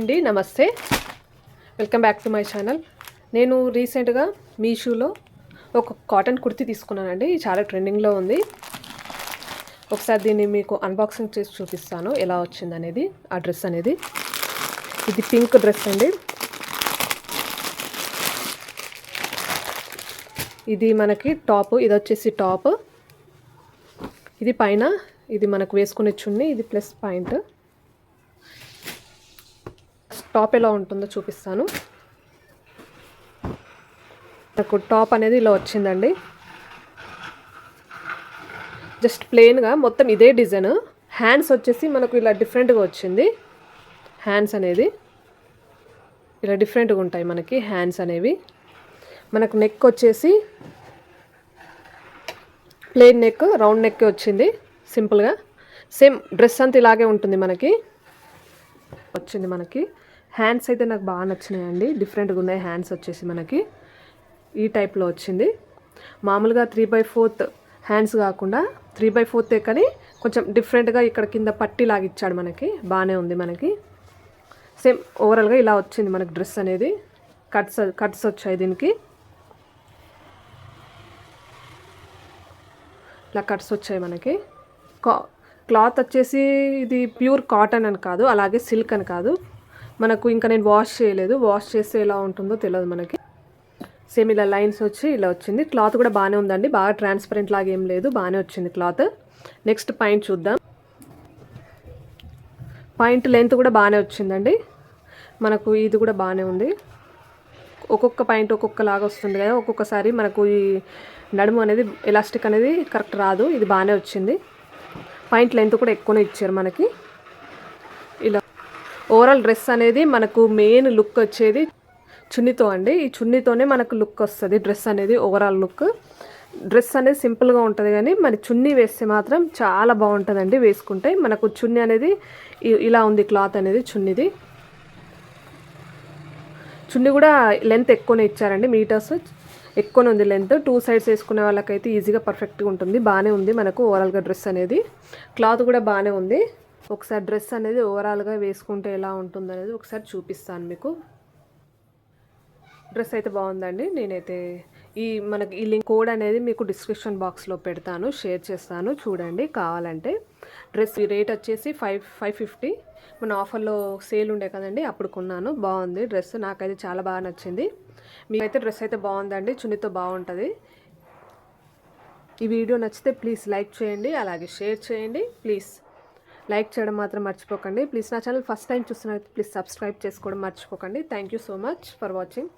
అండి నమస్తే. Welcome back to my channel నేను రీసెంట్గా మీషోలో ఒక కాటన్ కుర్తి తీసుకున్నానండి. ఇది చాలా ట్రెండింగ్లో ఉంది. ఒకసారి దీన్ని మీకు అన్బాక్సింగ్ చేసి చూపిస్తాను. ఎలా వచ్చింది అనేది ఆ డ్రెస్ అనేది. ఇది పింక్ డ్రెస్ అండి. ఇది మనకి టాప్ ఇది వచ్చేసి టాప్. ఇది పైన ఇది మనకు వేసుకునే చున్నీ ఇది ప్లస్ పాయింట్. టాప్ ఎలా ఉంటుందో చూపిస్తాను. నాకు టాప్ అనేది ఇలా వచ్చిందండి. జస్ట్ ప్లెయిన్గా మొత్తం ఇదే డిజైన్. హ్యాండ్స్ వచ్చేసి మనకు ఇలా డిఫరెంట్గా వచ్చింది. హ్యాండ్స్ అనేది ఇలా డిఫరెంట్గా ఉంటాయి మనకి హ్యాండ్స్ అనేవి. మనకు నెక్ వచ్చేసి ప్లెయిన్ నెక్ రౌండ్ నెక్ వచ్చింది సింపుల్గా. సేమ్ డ్రెస్ అంతా ఇలాగే ఉంటుంది మనకి. వచ్చింది మనకి. హ్యాండ్స్ అయితే నాకు బాగా నచ్చినాయండి. డిఫరెంట్గా ఉన్నాయి హ్యాండ్స్ వచ్చేసి మనకి. ఈ టైప్లో వచ్చింది. మామూలుగా త్రీ బై ఫోర్త్ హ్యాండ్స్ కాకుండా త్రీ బై ఫోర్త్ కానీ కొంచెం డిఫరెంట్గా ఇక్కడ కింద పట్టి లాగిచ్చాడు మనకి. బాగానే ఉంది మనకి. సేమ్ ఓవరాల్గా ఇలా వచ్చింది మనకి డ్రెస్ అనేది. కట్స్ కట్స్ వచ్చాయి దీనికి. ఇలా కట్స్ వచ్చాయి మనకి. కా క్లాత్ వచ్చేసి ఇది ప్యూర్ కాటన్ అని కాదు అలాగే సిల్క్ అని కాదు. మనకు ఇంకా నేను వాష్ చేయలేదు. వాష్ చేస్తే ఎలా ఉంటుందో తెలియదు మనకి. సేమ్ ఇలా లైన్స్ వచ్చి ఇలా వచ్చింది. క్లాత్ కూడా బాగానే ఉందండి. బాగా ట్రాన్స్పరెంట్ లాగా ఏం లేదు. బాగానే వచ్చింది క్లాత్ నెక్స్ట్ పాయింట్ చూద్దాం. పాయింట్ లెంత్ కూడా బాగానే వచ్చిందండి. మనకు ఇది కూడా బాగానే ఉంది. ఒక్కొక్క పాయింట్ ఒక్కొక్కలాగా వస్తుంది కదా. ఒక్కొక్కసారి మనకు ఈ నడుము అనేది ఎలాస్టిక్ అనేది కరెక్ట్ రాదు. ఇది బాగానే వచ్చింది. పాయింట్ లెంత్ కూడా ఎక్కువనే ఇచ్చారు మనకి. ఓవరాల్ డ్రెస్ అనేది మనకు మెయిన్ లుక్ వచ్చేది చున్నీతో అండి. ఈ చున్నీతోనే మనకు లుక్ వస్తుంది డ్రెస్ అనేది ఓవరాల్ లుక్ డ్రెస్ అనేది సింపుల్గా ఉంటుంది కానీ మరి చున్నీ వేస్తే మాత్రం చాలా బాగుంటుందండి వేసుకుంటే. మనకు చున్నీ అనేది ఇలా ఉంది క్లాత్ అనేది చున్నీది. చున్నీ కూడా లెంత్ ఎక్కువనే ఇచ్చారండి మీటర్స్ ఎక్కువనే ఉంది లెంత్ టూ సైడ్స్ వేసుకునే వాళ్ళకైతే ఈజీగా పర్ఫెక్ట్గా ఉంటుంది. బాగానే ఉంది మనకు ఓవరాల్గా డ్రెస్ అనేది. క్లాత్ కూడా బాగానే ఉంది. ఒకసారి డ్రెస్ అనేది ఓవరాల్గా వేసుకుంటే ఎలా ఉంటుంది అనేది ఒకసారి చూపిస్తాను మీకు. డ్రెస్ అయితే బాగుందండి. నేనైతే ఈ మనకి ఈ లింక్ కోడ్ అనేది మీకు డిస్క్రిప్షన్ బాక్స్లో పెడతాను. షేర్ చేస్తాను. చూడండి కావాలంటే. డ్రెస్ ఈ రేట్ వచ్చేసి ఫైవ్ ఫైవ్ ఫిఫ్టీ. మన ఆఫర్లో సేల్ ఉండే కదండి అప్పుడు కొన్నాను. బాగుంది డ్రెస్. నాకైతే చాలా బాగా నచ్చింది. మీకైతే డ్రెస్ అయితే బాగుందండి. చున్నీతో బాగుంటుంది. ఈ వీడియో నచ్చితే ప్లీజ్ లైక్ చేయండి. అలాగే షేర్ చేయండి. ప్లీజ్ లైక్ చేయడం మాత్రం మర్చిపోకండి. ప్లీజ్ నా ఛానల్ ఫస్ట్ టైం చూస్తున్నట్టు ప్లీజ్ సబ్స్క్రైబ్ చేసుకోవడం మర్చిపోకండి. Thank you so much for watching.